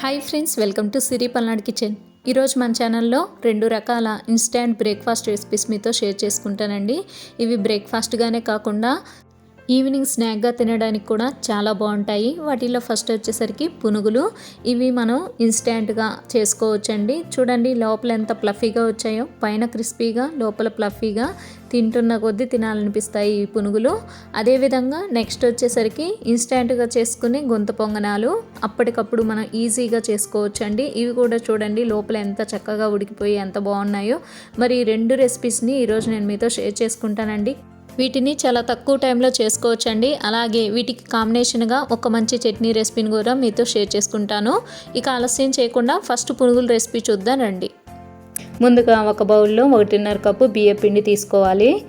Hi friends welcome to Siri Palnadu kitchen. ఈరోజు మన ఛానల్లో రెండు రకాల ఇన్స్టాంట్ బ్రేక్ఫాస్ట్ రెసిపీస్ మీతో షేర్ చేసుకుంటానండి. ఇవి బ్రేక్ఫాస్ట్గానే కాకుండా ఈవినింగ్ స్నాక్గా తినడానికి కూడా చాలా బాగుంటాయి. వాటిలో ఫస్ట్ వచ్చేసరికి పునుగులు. ఇవి మనం ఇన్స్టాంట్గా చేసుకోవచ్చండి. చూడండి లోపల ఎంత ప్లఫీగా వచ్చాయో. పైన క్రిస్పీగా లోపల ప్లఫీగా తింటున్న కొద్దీ తినాలనిపిస్తాయి ఈ పునుగులు. అదేవిధంగా నెక్స్ట్ వచ్చేసరికి ఇన్స్టాంట్గా చేసుకునే గొంత పొంగనాలు అప్పటికప్పుడు మనం ఈజీగా చేసుకోవచ్చు అండి ఇవి కూడా చూడండి లోపల ఎంత చక్కగా ఉడికిపోయి ఎంత బాగున్నాయో. మరి ఈ రెండు రెసిపీస్ని ఈరోజు నేను మీతో షేర్ చేసుకుంటానండి. వీటిని చాలా తక్కువ టైంలో చేసుకోవచ్చండి. అలాగే వీటికి కాంబినేషన్గా ఒక మంచి చట్నీ రెసిపీని కూడా మీతో షేర్ చేసుకుంటాను. ఇక ఆలస్యం చేయకుండా ఫస్ట్ పునుగుల రెసిపీ చూద్దాం రండి ముందుగా ఒక బౌల్లో ఒకటిన్నర కప్పు బియ్య పిండి తీసుకోవాలి.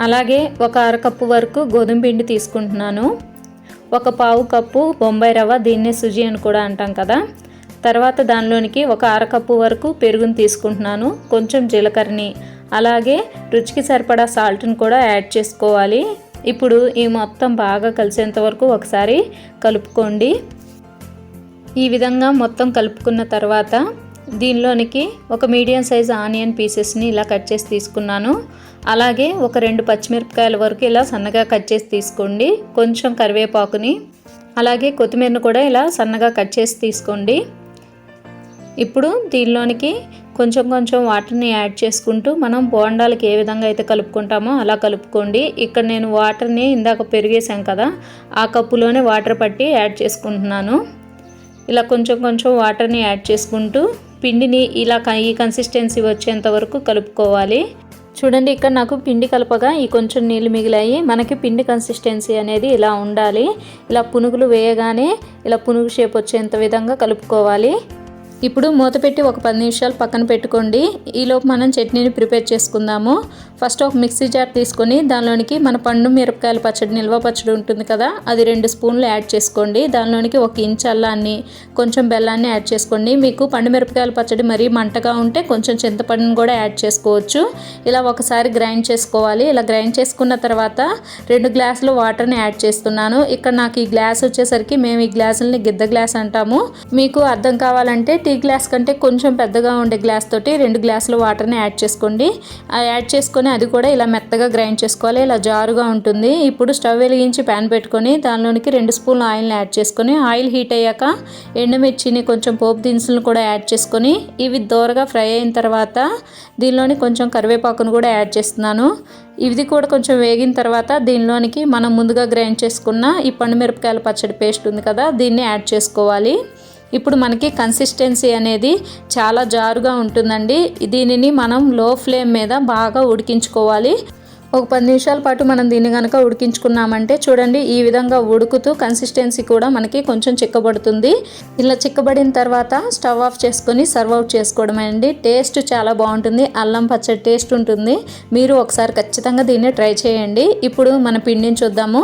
అలాగే ఒక అరకప్పు వరకు గోధుమ పిండి తీసుకుంటున్నాను. ఒక పావు కప్పు బొంబాయి రవ్వ దీన్నే సుజీ అని కూడా అంటాం కదా. తర్వాత దానిలోనికి ఒక అరకప్పు వరకు పెరుగుని తీసుకుంటున్నాను. కొంచెం జీలకర్రని అలాగే రుచికి సరిపడా సాల్ట్ని కూడా యాడ్ చేసుకోవాలి. ఇప్పుడు ఈ మొత్తం బాగా కలిసేంత వరకు ఒకసారి కలుపుకోండి. ఈ విధంగా మొత్తం కలుపుకున్న తర్వాత దీనిలోనికి ఒక మీడియం సైజ్ ఆనియన్ పీసెస్ని ఇలా కట్ చేసి తీసుకున్నాను. అలాగే ఒక రెండు పచ్చిమిరపకాయల వరకు ఇలా సన్నగా కట్ చేసి తీసుకోండి. కొంచెం కరివేపాకుని అలాగే కొత్తిమీరను కూడా ఇలా సన్నగా కట్ చేసి తీసుకోండి. ఇప్పుడు దీనిలోనికి కొంచెం కొంచెం వాటర్ని యాడ్ చేసుకుంటూ మనం బోండాలకి ఏ విధంగా అయితే కలుపుకుంటామో అలా కలుపుకోండి. ఇక్కడ నేను వాటర్ని ఇందాక పెరిగేసాం కదా ఆ కప్పులోనే వాటర్ పట్టి యాడ్ చేసుకుంటున్నాను. ఇలా కొంచెం కొంచెం వాటర్ని యాడ్ చేసుకుంటూ పిండిని ఇలా ఈ కన్సిస్టెన్సీ వచ్చేంత వరకు కలుపుకోవాలి. చూడండి ఇక్కడ నాకు పిండి కలపగా ఈ కొంచెం నీళ్ళు మిగిలాయి. మనకి పిండి కన్సిస్టెన్సీ అనేది ఇలా ఉండాలి. ఇలా పునుగులు వేయగానే ఇలా పునుగు షేప్ వచ్చేంత విధంగా కలుపుకోవాలి. ఇప్పుడు మూత పెట్టి ఒక పది నిమిషాలు పక్కన పెట్టుకోండి. ఈలోపు మనం చట్నీని ప్రిపేర్ చేసుకుందాము. ఫస్ట్ ఒక మిక్సీ జార్ తీసుకొని దానిలోనికి మన పండు మిరపకాయల పచ్చడి నిల్వ పచ్చడి ఉంటుంది కదా అది రెండు స్పూన్లు యాడ్ చేసుకోండి. దానిలోనికి ఒక ఇంచ్ అల్లాన్ని కొంచెం బెల్లాన్ని యాడ్ చేసుకోండి. మీకు పండు మిరపకాయల పచ్చడి మరీ మంటగా ఉంటే కొంచెం చింతపండుని కూడా యాడ్ చేసుకోవచ్చు. ఇలా ఒకసారి గ్రైండ్ చేసుకోవాలి. ఇలా గ్రైండ్ చేసుకున్న తర్వాత రెండు గ్లాసులు వాటర్ని యాడ్ చేస్తున్నాను. ఇక్కడ నాకు ఈ గ్లాస్ వచ్చేసరికి మేము ఈ గ్లాసులని గిద్ద గ్లాస్ అంటాము. మీకు అర్థం కావాలంటే టీ గ్లాస్ కంటే కొంచెం పెద్దగా ఉండే గ్లాస్ తోటి రెండు గ్లాసుల వాటర్ని యాడ్ చేసుకోండి. యాడ్ చేసుకొని అది కూడా ఇలా మెత్తగా గ్రైండ్ చేసుకోవాలి. ఇలా జారుగా ఉంటుంది. ఇప్పుడు స్టవ్ వెలిగించి ప్యాన్ పెట్టుకొని దానిలోనికి రెండు స్పూన్ల ఆయిల్ని యాడ్ చేసుకొని ఆయిల్ హీట్ అయ్యాక ఎండుమిర్చిని కొంచెం పోపు దినుసులను కూడా యాడ్ చేసుకొని ఇవి దోరగా ఫ్రై అయిన తర్వాత దీనిలోని కొంచెం కరివేపాకును కూడా యాడ్ చేస్తున్నాను. ఇది కూడా కొంచెం వేగిన తర్వాత దీనిలోనికి మనం ముందుగా గ్రైండ్ చేసుకున్న ఈ పండు మిరపకాయల పచ్చడి పేస్ట్ ఉంది కదా దీన్ని యాడ్ చేసుకోవాలి. ఇప్పుడు మనకి కన్సిస్టెన్సీ అనేది చాలా జారుగా ఉంటుందండి. దీనిని మనం లో ఫ్లేమ్ మీద బాగా ఉడికించుకోవాలి. ఒక పది నిమిషాల పాటు మనం దీన్ని కనుక ఉడికించుకున్నామంటే చూడండి ఈ విధంగా ఉడుకుతూ కన్సిస్టెన్సీ కూడా మనకి కొంచెం చిక్కబడుతుంది. ఇలా చిక్కబడిన తర్వాత స్టవ్ ఆఫ్ చేసుకొని సర్వ్ అవుట్ చేసుకోవడం అండి. టేస్ట్ చాలా బాగుంటుంది. అల్లం పచ్చడి టేస్ట్ ఉంటుంది. మీరు ఒకసారి ఖచ్చితంగా దీన్ని ట్రై చేయండి. ఇప్పుడు మన పిండిని చూద్దాము.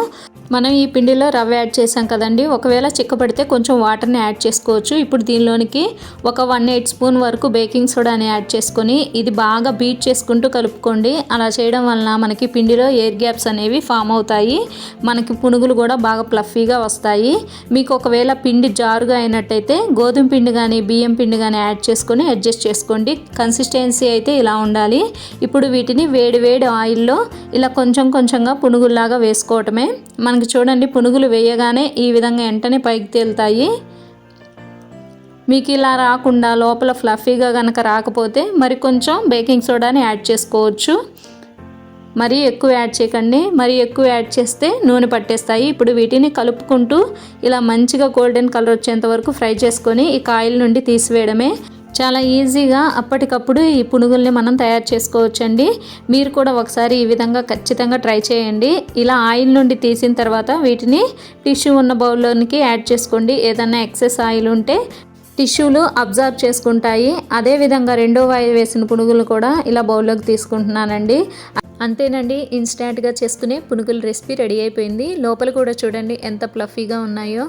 మనం ఈ పిండిలో రవ్వ యాడ్ చేసాం కదండి. ఒకవేళ చిక్కబడితే కొంచెం వాటర్ని యాడ్ చేసుకోవచ్చు. ఇప్పుడు దీనిలోనికి ఒక వన్ ఎయిట్ స్పూన్ వరకు బేకింగ్ సోడాని యాడ్ చేసుకొని ఇది బాగా బీట్ చేసుకుంటూ కలుపుకోండి. అలా చేయడం వలన మనకి పిండిలో ఎయిర్ గ్యాప్స్ అనేవి ఫామ్ అవుతాయి. మనకి పునుగులు కూడా బాగా ప్లఫీగా వస్తాయి. మీకు ఒకవేళ పిండి జారుగా అయినట్టయితే గోధుమ పిండి కానీ బియ్యం పిండి కానీ యాడ్ చేసుకొని అడ్జస్ట్ చేసుకోండి. కన్సిస్టెన్సీ అయితే ఇలా ఉండాలి. ఇప్పుడు వీటిని వేడి వేడి ఆయిల్లో ఇలా కొంచెం కొంచెంగా పునుగుల్లాగా వేసుకోవటమే. మన మనకి చూడండి. పునుగులు వేయగానే ఈ విధంగా వెంటనే పైకి తేలుతాయి. మీకు ఇలా రాకుండా లోపల ఫ్లఫీగా కనుక రాకపోతే మరి కొంచెం బేకింగ్ సోడాని యాడ్ చేసుకోవచ్చు. మరీ ఎక్కువ యాడ్ చేయకండి. మరీ ఎక్కువ యాడ్ చేస్తే నూనె పట్టేస్తాయి. ఇప్పుడు వీటిని కలుపుకుంటూ ఇలా మంచిగా గోల్డెన్ కలర్ వచ్చేంత వరకు ఫ్రై చేసుకొని ఈ కాయల నుండి తీసివేయడమే చాలా ఈజీగా అప్పటికప్పుడు ఈ పునుగుల్ని మనం తయారు చేసుకోవచ్చండి. మీరు కూడా ఒకసారి ఈ విధంగా ఖచ్చితంగా ట్రై చేయండి. ఇలా ఆయిల్ నుండి తీసిన తర్వాత వీటిని టిష్యూ ఉన్న బౌల్లోనికి యాడ్ చేసుకోండి. ఏదైనా ఎక్సెస్ ఆయిల్ ఉంటే టిష్యూలు అబ్జర్వ్ చేసుకుంటాయి. అదేవిధంగా రెండో వాయి వేసిన పునుగులు కూడా ఇలా బౌల్లోకి తీసుకుంటున్నానండి. అంతేనండి ఇన్స్టాంట్గా చేసుకునే పునుగుల రెసిపీ రెడీ అయిపోయింది. లోపల కూడా చూడండి ఎంత ప్లఫీగా ఉన్నాయో.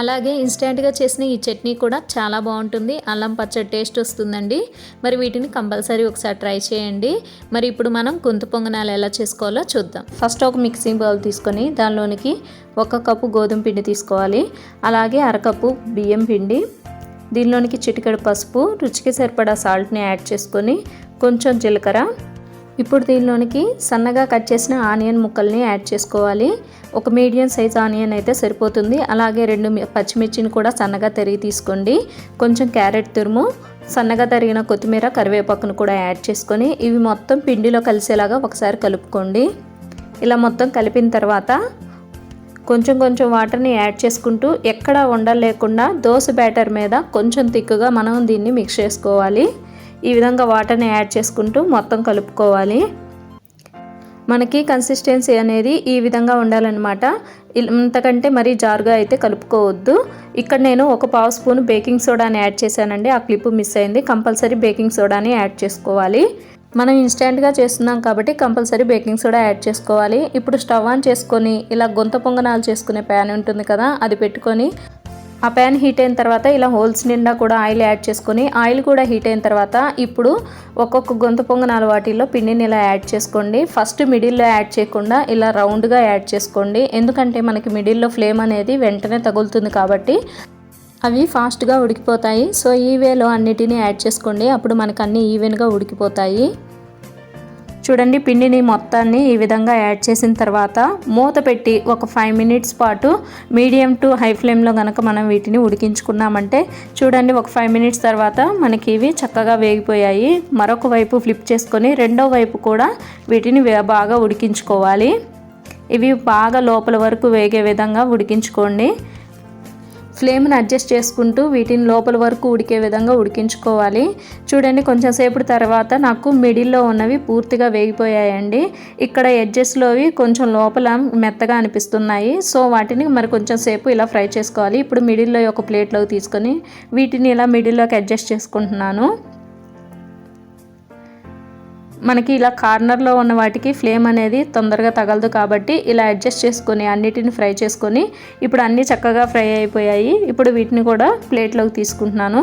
అలాగే ఇన్స్టెంట్గా చేసిన ఈ చట్నీ కూడా చాలా బాగుంటుంది. అల్లం పచ్చడి టేస్ట్ వస్తుందండి. మరి వీటిని కంపల్సరీ ఒకసారి ట్రై చేయండి. మరి ఇప్పుడు మనం గొంతు పొంగనాలు ఎలా చేసుకోవాలో చూద్దాం. ఫస్ట్ ఒక మిక్సింగ్ బౌల్ తీసుకొని దానిలోనికి ఒక కప్పు గోధుమ పిండి తీసుకోవాలి. అలాగే అరకప్పు బియ్యం పిండి దీనిలోనికి చిటికెడు పసుపు రుచికి సరిపడా సాల్ట్ని యాడ్ చేసుకొని కొంచెం జీలకర్ర ఇప్పుడు దీనిలోనికి సన్నగా కట్ చేసిన ఆనియన్ ముక్కల్ని యాడ్ చేసుకోవాలి. ఒక మీడియం సైజ్ ఆనియన్ అయితే సరిపోతుంది. అలాగే రెండు మి- పచ్చిమిర్చిని కూడా సన్నగా తరిగి తీసుకోండి. కొంచెం క్యారెట్ తురుము సన్నగా తరిగిన కొత్తిమీర కరివేపాకును కూడా యాడ్ చేసుకొని ఇవి మొత్తం పిండిలో కలిసేలాగా ఒకసారి కలుపుకోండి. ఇలా మొత్తం కలిపిన తర్వాత కొంచెం కొంచెం వాటర్ని యాడ్ చేసుకుంటూ ఎక్కడా ఉండలు దోశ బ్యాటర్ మీద కొంచెం తిక్కుగా మనం దీన్ని మిక్స్ చేసుకోవాలి. ఈ విధంగా వాటర్ని యాడ్ చేసుకుంటూ మొత్తం కలుపుకోవాలి. మనకి కన్సిస్టెన్సీ అనేది ఈ విధంగా ఉండాలన్నమాట. ఇల్- ఇంతకంటే మరీ జారుగా అయితే కలుపుకోవద్దు. ఇక్కడ నేను ఒక పావు స్పూన్ బేకింగ్ సోడాని యాడ్ చేశానండి. ఆ క్లిప్ మిస్ అయింది. కంపల్సరీ బేకింగ్ సోడాని యాడ్ చేసుకోవాలి. మనం ఇన్స్టెంట్గా చేస్తున్నాం కాబట్టి కంపల్సరీ బేకింగ్ సోడా యాడ్ చేసుకోవాలి. ఇప్పుడు స్టవ్ ఆన్ చేసుకొని ఇలా గొంత పొంగనాలు చేసుకునే ప్యాన్ ఉంటుంది కదా అది పెట్టుకొని ఆ ప్యాన్ హీట్ అయిన తర్వాత ఇలా హోల్స్ నిండా కూడా ఆయిల్ యాడ్ చేసుకొని ఆయిల్ కూడా హీట్ అయిన తర్వాత ఇప్పుడు ఒక్కొక్క గొంత పొంగనాలు వాటిల్లో పిండిని ఇలా యాడ్ చేసుకోండి. ఫస్ట్ మిడిల్లో యాడ్ చేయకుండా ఇలా రౌండ్గా యాడ్ చేసుకోండి. ఎందుకంటే మనకి మిడిల్లో ఫ్లేమ్ అనేది వెంటనే తగులుతుంది కాబట్టి అవి ఫాస్ట్గా ఉడికిపోతాయి. సో ఈ వేలో అన్నిటినీ యాడ్ చేసుకోండి. అప్పుడు మనకు అన్నీ ఈవెన్గా ఉడికిపోతాయి. చూడండి పిండిని మొత్తాన్ని ఈ విధంగా యాడ్ చేసిన తర్వాత మూత పెట్టి ఒక ఫైవ్ మినిట్స్ పాటు మీడియం టు హై ఫ్లేమ్లో కనుక మనం వీటిని ఉడికించుకున్నామంటే చూడండి ఒక ఫైవ్ మినిట్స్ తర్వాత మనకి ఇవి చక్కగా వేగిపోయాయి. మరొక వైపు ఫ్లిప్ చేసుకొని రెండో వైపు కూడా వీటిని బాగా ఉడికించుకోవాలి. ఇవి బాగా లోపల వరకు వేగే విధంగా ఉడికించుకోండి. ఫ్లేమ్ని అడ్జస్ట్ చేసుకుంటూ వీటిని లోపల వరకు ఉడికే విధంగా ఉడికించుకోవాలి. చూడండి కొంచెం సేపు తర్వాత నాకు మిడిల్లో ఉన్నవి పూర్తిగా వేగిపోయాయండి. ఇక్కడ ఎడ్జెస్లోవి కొంచెం లోపల మెత్తగా అనిపిస్తున్నాయి. సో వాటిని మరి కొంచెం సేపు ఇలా ఫ్రై చేసుకోవాలి. ఇప్పుడు మిడిల్లో ఒక ప్లేట్లోకి తీసుకొని వీటిని ఇలా మిడిల్లోకి అడ్జస్ట్ చేసుకుంటున్నాను. మనకి ఇలా కార్నర్లో ఉన్న వాటికి ఫ్లేమ్ అనేది తొందరగా తగలదు కాబట్టి ఇలా అడ్జస్ట్ చేసుకొని అన్నిటిని ఫ్రై చేసుకొని ఇప్పుడు అన్నీ చక్కగా ఫ్రై అయిపోయాయి. ఇప్పుడు వీటిని కూడా ప్లేట్లోకి తీసుకుంటున్నాను.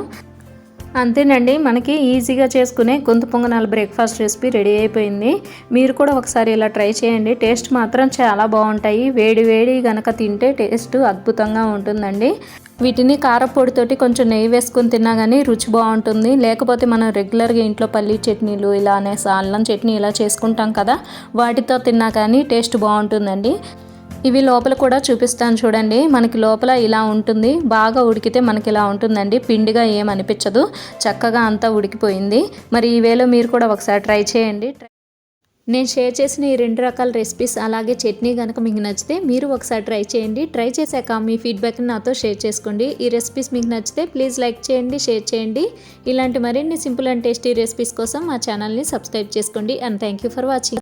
అంతేనండి మనకి ఈజీగా చేసుకునే గొంతు పొంగనాల బ్రేక్ఫాస్ట్ రెసిపీ రెడీ అయిపోయింది. మీరు కూడా ఒకసారి ఇలా ట్రై చేయండి. టేస్ట్ మాత్రం చాలా బాగుంటాయి. వేడి వేడి గనక తింటే టేస్ట్ అద్భుతంగా ఉంటుందండి. వీటిని కారపొడితోటి కొంచెం నెయ్యి వేసుకొని తిన్నా కానీ రుచి బాగుంటుంది. లేకపోతే మనం రెగ్యులర్గా ఇంట్లో పల్లి చట్నీలు ఇలానే అల్లం చట్నీ ఇలా చేసుకుంటాం కదా వాటితో తిన్నా కానీ టేస్ట్ బాగుంటుందండి. ఇవి లోపల కూడా చూపిస్తాను చూడండి. మనకి లోపల ఇలా ఉంటుంది. బాగా ఉడికితే మనకి ఇలా ఉంటుందండి. పిండిగా ఏమనిపించదు చక్కగా అంతా ఉడికిపోయింది. మరి ఈవేళ మీరు కూడా ఒకసారి ట్రై చేయండి. నేను షేర్ చేసిన ఈ రెండు రకాల రెసిపీస్ అలాగే చట్నీ కనుక మీకు నచ్చితే మీరు ఒకసారి ట్రై చేయండి. ట్రై చేశాక మీ ఫీడ్బ్యాక్ని నాతో షేర్ చేసుకోండి. ఈ రెసిపీస్ మీకు నచ్చితే ప్లీజ్ లైక్ చేయండి షేర్ చేయండి. ఇలాంటి మరిన్ని సింపుల్ అండ్ టేస్టీ రెసిపీస్ కోసం మా ఛానల్ని సబ్స్క్రైబ్ చేసుకోండి. And thank you for watching